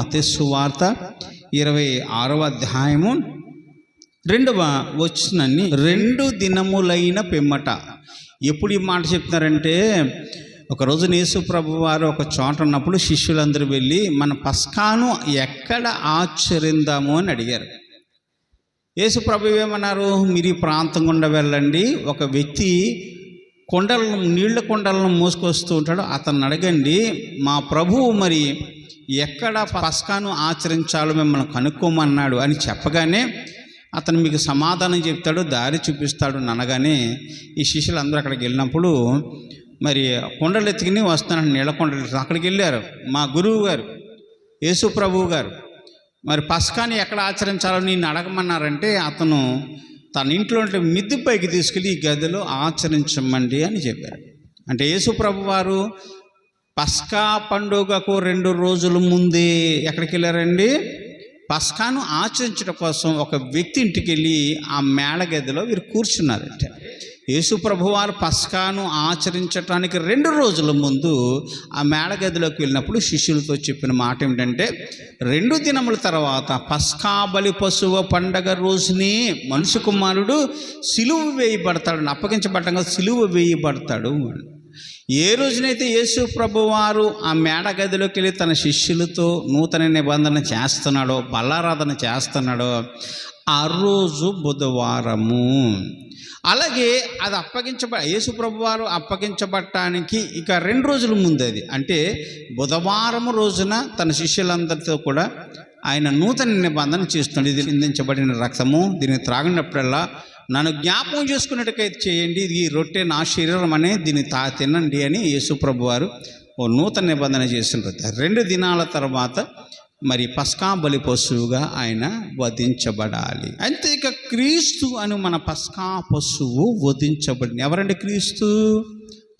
మతేసు వార్త ఇరవై ఆరవ అధ్యాయము రెండవ వచ్చినన్ని రెండు దినములైన పిమ్మట. ఎప్పుడు ఈ మాట చెప్తున్నారంటే ఒకరోజు యేసు ప్రభు వారు ఒక చోట ఉన్నప్పుడు శిష్యులందరూ వెళ్ళి మన పస్కాను ఎక్కడ ఆచరిందాము అని అడిగారు. యేసు ప్రభు ఏమన్నారు? మీరు ఈ ప్రాంతం గుండా వెళ్ళండి. ఒక వ్యక్తి కొండలను నీళ్ళ కొండలను మోసుకొస్తూ ఉంటాడు. అతన్ని అడగండి మా ప్రభువు మరి ఎక్కడ పస్కాను ఆచరించాలో మిమ్మల్ని కనుక్కోమన్నాడు అని చెప్పగానే అతను మీకు సమాధానం చెప్తాడు దారి చూపిస్తాడు అనగానే ఈ శిష్యులు అందరూ అక్కడికి వెళ్ళినప్పుడు మరి కొండలు ఎత్తుకుని వస్తున్నాడు నీళ్ళ కొండలు అక్కడికి వెళ్ళారు మా గురువు గారు యేసు ప్రభువు గారు. మరి పస్కాని ఎక్కడ ఆచరించాలో నేను అడగమన్నారంటే అతను తన ఇంట్లో మిద్ది పైకి తీసుకెళ్ళి ఈ గదిలో ఆచరించమండి అని చెప్పారు. అంటే యేసు ప్రభు వారు పస్కా పండుగకు రెండు రోజుల ముందే ఎక్కడికి వెళ్ళారండి పస్కాను ఆచరించడం కోసం ఒక వ్యక్తి ఇంటికి వెళ్ళి ఆ మేళగదిలో వీరు కూర్చున్నారంటే యేసు ప్రభువారు పస్కాను ఆచరించటానికి రెండు రోజుల ముందు ఆ మేళగదిలోకి వెళ్ళినప్పుడు శిష్యులతో చెప్పిన మాట ఏమిటంటే రెండు దినముల తర్వాత పస్కా బలి పశువు పండగ రోజుని మనుషు కుమారుడు సిలువ వేయబడతాడు అప్పగించబడ్డంగా సిలువ వేయబడతాడు అని. ఏ రోజునైతే యేసు ప్రభువారు ఆ మేడ గదిలోకి వెళ్ళి తన శిష్యులతో నూతన నిబంధన చేస్తున్నాడో బల్లారాధన చేస్తున్నాడో ఆ రోజు బుధవారము. అలాగే అది అప్పగించబ యేసు ప్రభువారు అప్పగించబడటానికి ఇక రెండు రోజుల ముందు అది. అంటే బుధవారం రోజున తన శిష్యులందరితో కూడా ఆయన నూతన నిబంధన చేస్తున్నాడు. ఇది నిందించబడిన రక్తము దీన్ని త్రాగినప్పుడల్లా నన్ను జ్ఞాపకం చేసుకున్నట్టుకైతే చేయండి ఈ రొట్టె నా శరీరం అనే దీన్ని తా తినండి అని యేసుప్రభు వారు ఓ నూతన నిబంధన చేసిన రెండు దినాల తర్వాత మరి పస్కా బలి పశువుగా ఆయన వధించబడాలి. అంతే ఇక క్రీస్తు అని మన పస్కా పశువు వధించబడింది. ఎవరండి క్రీస్తు?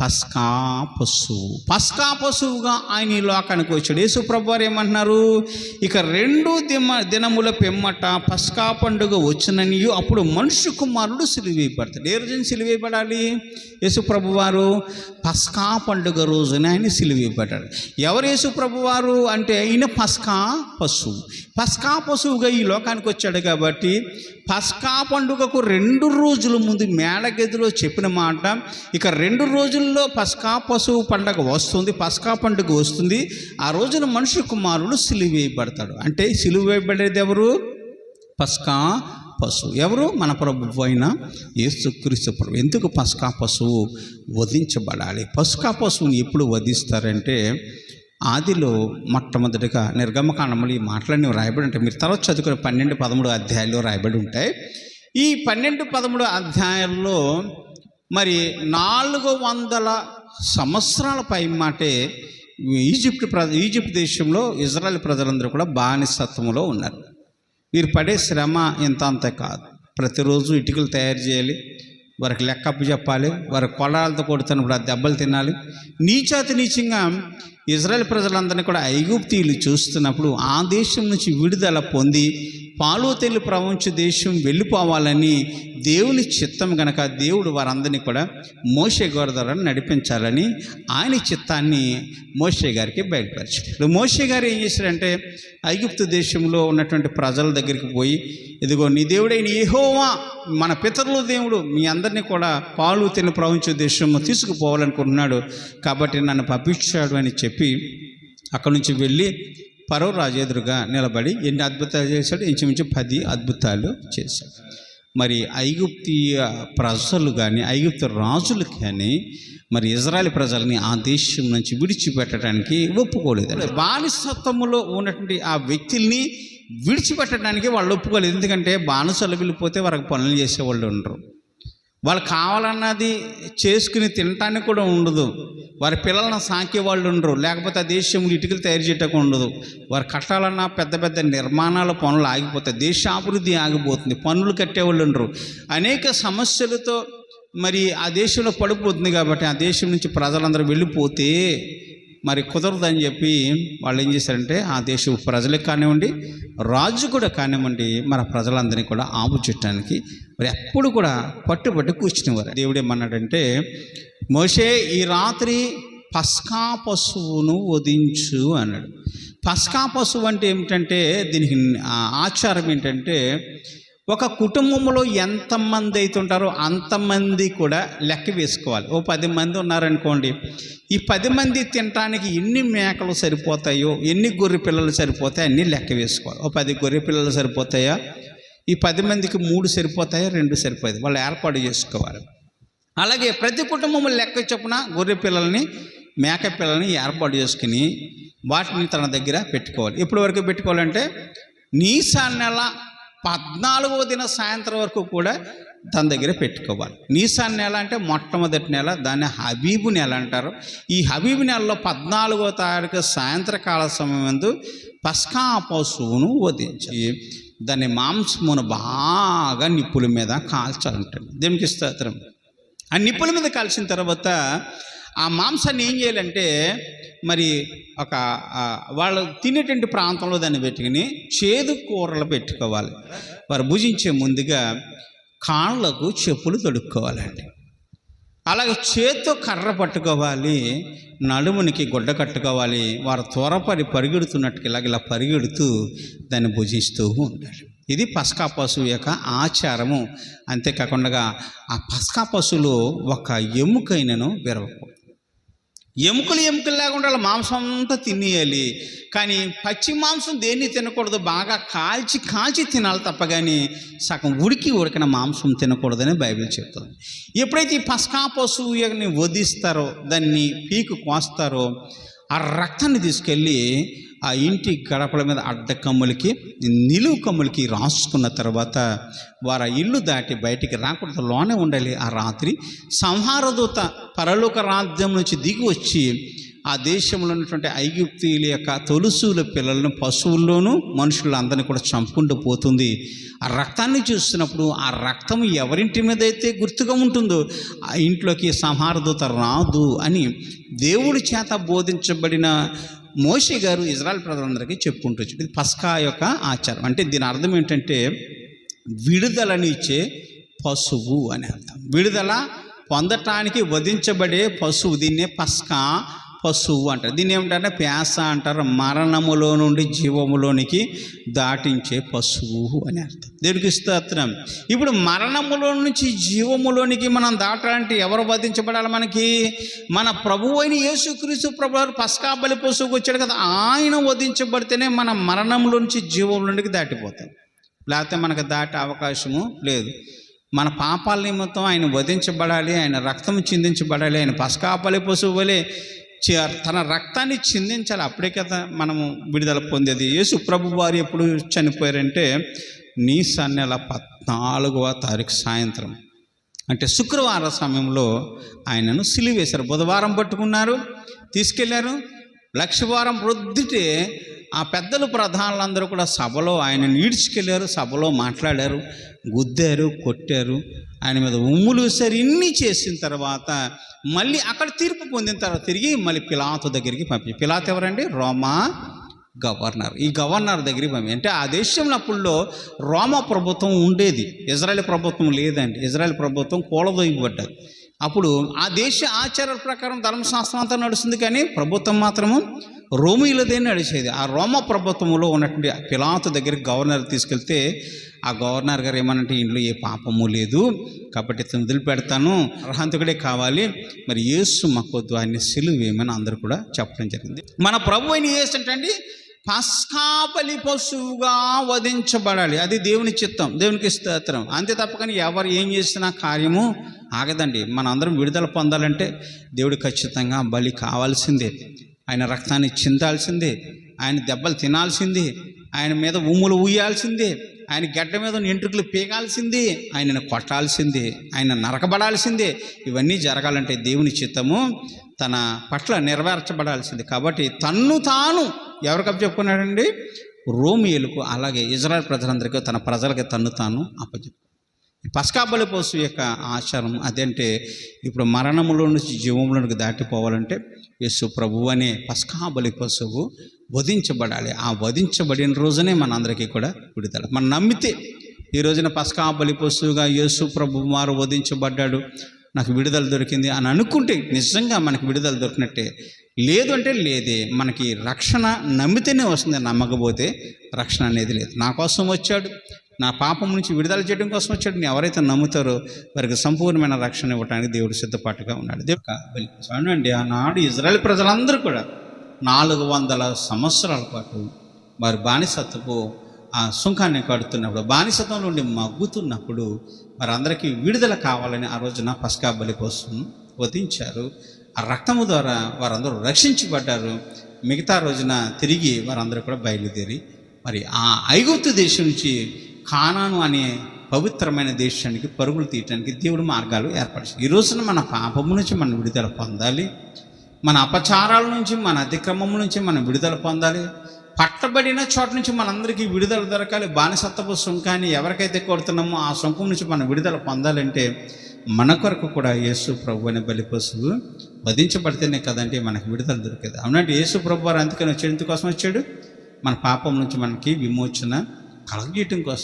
పస్కా పశువు పస్కా పశువుగా ఆయన ఈ లోకానికి వచ్చాడు. యేసు ప్రభువారు ఏమంటున్నారు? ఇక రెండు దిమ దినముల పెమ్మట పస్కా పండుగ వచ్చిననియు అప్పుడు మనుషు కుమారుడు సిలివేయబడతాడు. ఏ రోజున సిలివేయబడాలి? యేసు ప్రభువారు పస్కా పండుగ రోజున ఆయన సిలివేయబడ్డాడు. ఎవరు యేసు ప్రభువారు అంటే ఆయన పస్కా పశువు పస్కా పశువుగా ఈ లోకానికి వచ్చాడు కాబట్టి పస్కా పండుగకు రెండు రోజుల ముందు మేడగదిలో చెప్పిన మాట ఇక రెండు రోజుల్లో పస్కా పశువు పండగ వస్తుంది పస్కా పండుగ వస్తుంది. ఆ రోజున మనుషు కుమారుడు సిలువేయబడతాడు అంటే సిలువేయబడేది ఎవరు? పస్కా పశువు. ఎవరు? మన ప్రభు అయిన యేసుక్రీస్తు ప్రభు. ఎందుకు పస్కా పశువు వధించబడాలి? పస్కా పశువుని ఎప్పుడు వధిస్తారంటే ఆదిలో మొట్టమొదటిగా నిర్గమకాండములు ఈ మాటలన్నీ రాయబడి ఉంటాయి. మీరు తర్వాత చదువుకునే పన్నెండు పదమూడు అధ్యాయాలు రాయబడి ఉంటాయి. ఈ పన్నెండు పదమూడు అధ్యాయాల్లో మరి నాలుగు వందల సంవత్సరాల పై మాటే ఈజిప్ట్ ప్ర ఈజిప్ట్ దేశంలో ఇజ్రాయెల్ ప్రజలందరూ కూడా బానిసత్వంలో ఉన్నారు. వీరు పడే శ్రమ ఇంత అంత కాదు. ప్రతిరోజు ఇటుకలు తయారు చేయాలి వారికి లెక్కప్పు చెప్పాలి వారి కొలాలతో కొడుతున్నప్పుడు ఆ దెబ్బలు తినాలి. నీచాతి నీచంగా ఇజ్రాయెల్ ప్రజలందరినీ కూడా ఐగుప్తీయులు చూస్తున్నప్పుడు ఆ దేశం నుంచి విడుదల పొంది పాలు తెల్లు ప్రపంచ దేశం వెళ్ళిపోవాలని దేవుని చిత్తం గనక దేవుడు వారందరినీ కూడా మోసే గారి ద్వారా నడిపించాలని ఆయన చిత్తాన్ని మోసే గారికి బయలుపరిచాడు. మోసే గారు ఏం చేశారంటే ఐగుప్తు దేశంలో ఉన్నటువంటి ప్రజల దగ్గరికి పోయి ఇదిగో నీ దేవుడైన ఏహోవా మన పితరుల దేవుడు మీ అందరినీ కూడా పాలు తిని ప్రపంచ దేశం తీసుకుపోవాలనుకుంటున్నాడు కాబట్టి నన్ను పంపించాడు అని చెప్పి అక్కడి నుంచి వెళ్ళి పరో రాజు ఎదురుగా నిలబడి ఎన్ని అద్భుతాలు చేశాడు? ఇంచుమించు పది అద్భుతాలు చేశాడు. మరి ఐగుప్తీయ ప్రజలు కానీ ఐగుప్తు రాజులు కానీ మరి ఇజ్రాయల్ ప్రజల్ని ఆ దేశం నుంచి విడిచిపెట్టడానికి ఒప్పుకోలేదు. బానిసత్వములో ఉన్నటువంటి ఆ వ్యక్తుల్ని విడిచిపెట్టడానికి వాళ్ళు ఒప్పుకోలేదు. ఎందుకంటే బానిసలు వెళ్ళిపోతే వారికి పనులు చేసేవాళ్ళు ఉండరు. వాళ్ళు కావాలన్నది చేసుకుని తినటానికి కూడా ఉండదు. వారి పిల్లలను సాకే వాళ్ళు ఉండరు. లేకపోతే ఆ దేశంలో ఇటుకలు తయారు చేయటం ఉండదు. వారు కట్టాలన్నా పెద్ద పెద్ద నిర్మాణాల పనులు ఆగిపోతాయి. దేశాభివృద్ధి ఆగిపోతుంది. పనులు కట్టేవాళ్ళు ఉండరు. అనేక సమస్యలతో మరి ఆ దేశంలో పడిపోతుంది కాబట్టి ఆ దేశం నుంచి ప్రజలందరూ వెళ్ళిపోతే మరి కుదరదని చెప్పి వాళ్ళు ఏం చేశారంటే ఆ దేశ ప్రజలకు కానివ్వండి రాజు కూడా కానివ్వండి మన ప్రజలందరినీ కూడా ఆపు చుట్టానికి మరి ఎప్పుడు కూడా పట్టుబట్టి కూర్చునేవారు. దేవుడు ఏమన్నాడంటే మోషే ఈ రాత్రి పస్కా పశువును వధించు అన్నాడు. పస్కా పశువు అంటే ఏమిటంటే దీనికి ఆచారం ఏంటంటే ఒక కుటుంబంలో ఎంతమంది అయితే ఉంటారో అంతమంది కూడా లెక్క వేసుకోవాలి. ఓ పది మంది ఉన్నారనుకోండి ఈ పది మంది తినటానికి ఎన్ని మేకలు సరిపోతాయో ఎన్ని గొర్రె పిల్లలు సరిపోతాయో అన్నీ లెక్క వేసుకోవాలి. ఓ పది గొర్రె పిల్లలు సరిపోతాయా? ఈ పది మందికి మూడు సరిపోతాయో? రెండు సరిపోతాయి వాళ్ళు ఏర్పాటు చేసుకోవాలి. అలాగే ప్రతి కుటుంబం లెక్క చొప్పున గొర్రె పిల్లల్ని మేక పిల్లల్ని ఏర్పాటు చేసుకుని వాటిని తన దగ్గర పెట్టుకోవాలి. ఎప్పటి వరకు పెట్టుకోవాలంటే నీసా నెల పద్నాలుగవ దిన సాయంత్రం వరకు కూడా తన దగ్గర పెట్టుకోవాలి. నీసాన్ నెల అంటే మొట్టమొదటి నెల దాన్ని హబీబు నెల అంటారు. ఈ హబీబు నెలలో పద్నాలుగో తారీఖు సాయంత్రకాల సమయం పస్కా పశువును వధించి దాని మాంసమును బాగా నిప్పుల మీద కాల్చాలంటాడు. దేవునికి స్తోత్రం. ఆ నిప్పుల మీద కాల్చిన తర్వాత ఆ మాంసాన్ని ఏం చేయాలంటే మరి ఒక వాళ్ళు తినేటువంటి ప్రాంతంలో దాన్ని పెట్టుకుని చేదు కూరలు పెట్టుకోవాలి. వారు భుజించే ముందుగా కాళ్ళకు చెప్పులు తొడుక్కోవాలండి. అలాగే చేత్తో కర్ర పట్టుకోవాలి నడుమునికి గుడ్డ కట్టుకోవాలి వారు త్వరపడి పరిగెడుతున్నట్టుగా ఇలాగ ఇలా పరిగెడుతూ దాన్ని భుజిస్తూ ఉండాలి ఇది పస్కా పశువు యొక్క ఆచారము. అంతేకాకుండా ఆ పస్కా పశువులో ఒక ఎముకైనను విరవకూడదు. ఎముకలు ఎముకలు లేకుండా మాంసం అంతా తినేయాలి. కానీ పచ్చి మాంసం దేన్ని తినకూడదు? బాగా కాల్చి కాల్చి తినాలి తప్ప కానీ సగం ఉడికి ఉడికిన మాంసం తినకూడదని బైబిల్ చెప్తుంది. ఎప్పుడైతే ఈ పస్కా పశువుని వధిస్తారో దాన్ని పీకు కోస్తారో ఆ రక్తాన్ని తీసుకెళ్ళి ఆ ఇంటి గడపల మీద అడ్డ కమ్ములకి నిలువు కమ్ములకి రాసుకున్న తర్వాత వారు ఆ ఇల్లు దాటి బయటికి రాకూడదు లోనే ఉండాలి. ఆ రాత్రి సంహారదూత పరలోక రాజ్యం నుంచి దిగి వచ్చి ఆ దేశంలో ఉన్నటువంటి ఐగుప్తీయుల యొక్క తొలుసుల పిల్లలను పశువుల్లోనూ మనుషులందరినీ కూడా చంపుకుంటూ పోతుంది. ఆ రక్తాన్ని చూస్తున్నప్పుడు ఆ రక్తం ఎవరింటి మీద అయితే గుర్తుగా ఉంటుందో ఆ ఇంట్లోకి సంహారదూత రాదు అని దేవుడి చేత బోధించబడిన మోషి గారు ఇజ్రాయల్ ప్రజలందరికీ చెప్పుకుంటూ వచ్చాడు. ఇది పస్కా యొక్క ఆచారం. అంటే దీని అర్థం ఏంటంటే విడుదలనిచ్చే పశువు అని అర్థం. విడుదల పొందటానికి వధించబడే పశువు దీన్నే పస్కా పశువు అంటారు. దీన్ని ఏమిటంటే ప్యాస అంటారు. మరణములో నుండి జీవములోనికి దాటించే పశువు అని అర్థం. దేనికి స్తోత్రం. ఇప్పుడు మరణములో నుంచి జీవములోనికి మనం దాటాలంటే ఎవరు వధించబడాలి మనకి? మన ప్రభు అయిన యేసుక్రీస్తు ప్రభు వారు పస్కా బలి పశువుకు వచ్చాడు కదా. ఆయన వధించబడితేనే మన మరణంలో నుంచి జీవంలోనికి దాటిపోతాం. లేకపోతే మనకు దాటే అవకాశము లేదు. మన పాపాల నిమిత్తం ఆయన వధించబడాలి ఆయన రక్తం చిందించబడాలి ఆయన పసకాపలి పశువు వలె తన రక్తాన్ని చిందించాలి. అప్పుడే కదా మనము విడుదల పొందేది. యేసు ప్రభు వారు ఎప్పుడు చనిపోయారంటే నీస నెల పద్నాలుగవ తారీఖు సాయంత్రం. అంటే శుక్రవారం సమయంలో ఆయనను సిలివేశారు. బుధవారం పట్టుకున్నారు తీసుకెళ్ళారు. లక్షవారం ప్రొద్దుటే ఆ పెద్దలు ప్రధానులందరూ కూడా సభలో ఆయనను ఈడ్చుకెళ్ళారు సభలో మాట్లాడారు గుద్దారు కొట్టారు. ఆయన మీద ఉమ్ములు సరి ఇన్ని చేసిన తర్వాత మళ్ళీ అక్కడ తీర్పు పొందిన తర్వాత తిరిగి మళ్ళీ పిలాతు దగ్గరికి పంపి పిలాత్ ఎవరండి? రోమా గవర్నర్. ఈ గవర్నర్ దగ్గరికి పంపి అంటే ఆ దేశంలో అప్పుల్లో రోమా ప్రభుత్వం ఉండేది. ఇజ్రాయెల్ ప్రభుత్వం లేదండి. ఇజ్రాయెల్ ప్రభుత్వం కూలదొయ్యబడ్డది అప్పుడు ఆ దేశ ఆచారాల ప్రకారం ధర్మశాస్త్రం అంతా నడుస్తుంది కానీ ప్రభుత్వం మాత్రము రోమిలదే నడిచేది. ఆ రోమ ప్రభుత్వంలో ఉన్నటువంటి పిలాతు దగ్గరికి గవర్నర్ తీసుకెళ్తే ఆ గవర్నర్ గారు ఏమనంటే ఇంట్లో ఏ పాపము లేదు. కాబట్టి ఇతను వదిలిపెడతాను. అర్హంతకుడే కావాలి. మరి యేసు మాకొద్దు ఆయన సిలువేమని అందరూ కూడా చెప్పడం జరిగింది. మన ప్రభు అయిన యేసు ఏంటండి పస్కాబలి పశువుగా వధించబడాలి. అది దేవుని చిత్తం దేవునికి స్తోత్రం. అంతే తప్పకని ఎవరు ఏం చేసినా కార్యము ఆగదండి. మన అందరం విడుదల పొందాలంటే దేవుడు ఖచ్చితంగా బలి కావాల్సిందే. ఆయన రక్తాన్ని చిందాల్సిందే. ఆయన దెబ్బలు తినాల్సిందే. ఆయన మీద ఉమ్ములు ఊయాల్సిందే. ఆయన గడ్డ మీద ఎంట్రుకలు పీకాల్సిందే ఆయనను కొట్టాల్సిందే. ఆయన నరకబడాల్సిందే. ఇవన్నీ జరగాలంటే దేవుని చిత్తము తన పట్ల నెరవేర్చబడాల్సింది. కాబట్టి తన్ను తాను ఎవరికి చెప్పుకున్నాడండి? రోమియోలకు అలాగే ఇజ్రాయల్ ప్రజలందరికీ తన ప్రజలకి తన్ను తాను అప్పచెప్పు పసకాబలి పోసు యొక్క ఆచారం అదంటే ఇప్పుడు మరణములో నుంచి జీవంలోనికి దాటిపోవాలంటే యేసు ప్రభు అనే పసకాబలి పశువు వధించబడాలి. ఆ వధించబడిన రోజునే మనందరికీ కూడా విడుదల. మనం నమ్మితే ఈ రోజున పసకాబలి పశువుగా యేసు ప్రభు వారు వధించబడ్డాడు. నాకు విడుదల దొరికింది అని అనుకుంటే నిజంగా మనకి విడుదల దొరికినట్టే. లేదు అంటే లేదే. మనకి రక్షణ నమ్మితేనే వస్తుంది నమ్మకపోతే రక్షణ అనేది లేదు. నా కోసం వచ్చాడు. నా పాపం నుంచి విడుదల చేయడం కోసం వచ్చాడు. నేను ఎవరైతే నమ్ముతారో వారికి సంపూర్ణమైన రక్షణ ఇవ్వడానికి దేవుడు సిద్ధపాటుగా ఉన్నాడు. దేవుడు చూడండి ఆనాడు ఇజ్రాయెల్ ప్రజలందరూ కూడా నాలుగు వందల సంవత్సరాల పాటు వారి బానిసత్వపు ఆ సుంకాన్ని కడుతున్నప్పుడు బానిసత్వం నుండి మగ్గుతున్నప్పుడు వారందరికీ విడుదల కావాలని ఆ రోజున పస్కా బలి కోసం వధించారు. ఆ రక్తము ద్వారా వారందరూ రక్షించబడ్డారు. మిగతా రోజున తిరిగి వారందరూ కూడా బయలుదేరి మరి ఆ ఐగుప్తు దేశం నుంచి కానాను అనే పవిత్రమైన దేశానికి పరుగులు తీయటానికి దేవుడు మార్గాలు ఏర్పరిచారు. ఈ రోజున మన పాపము నుంచి మనం విడుదల పొందాలి. మన అపచారాల నుంచి మన అతిక్రమం నుంచి మనం విడుదల పొందాలి. పట్టబడిన చోట నుంచి మనందరికీ విడుదల దొరకాలి. బానిసత్వపు సుంకాన్ని ఎవరికైతే కొడుతున్నామో ఆ సుంకం నుంచి మనం విడుదల పొందాలంటే మన కొరకు కూడా యేసు ప్రభు అనే బలిపశువు వధించబడితేనే కదంటే మనకి విడుదల దొరికేది. అవునంటే యేసు ప్రభు వారు అందుకని వచ్చేందుకోసం వచ్చాడు? మన పాపం నుంచి మనకి విమోచన కలగీయటం కోసం.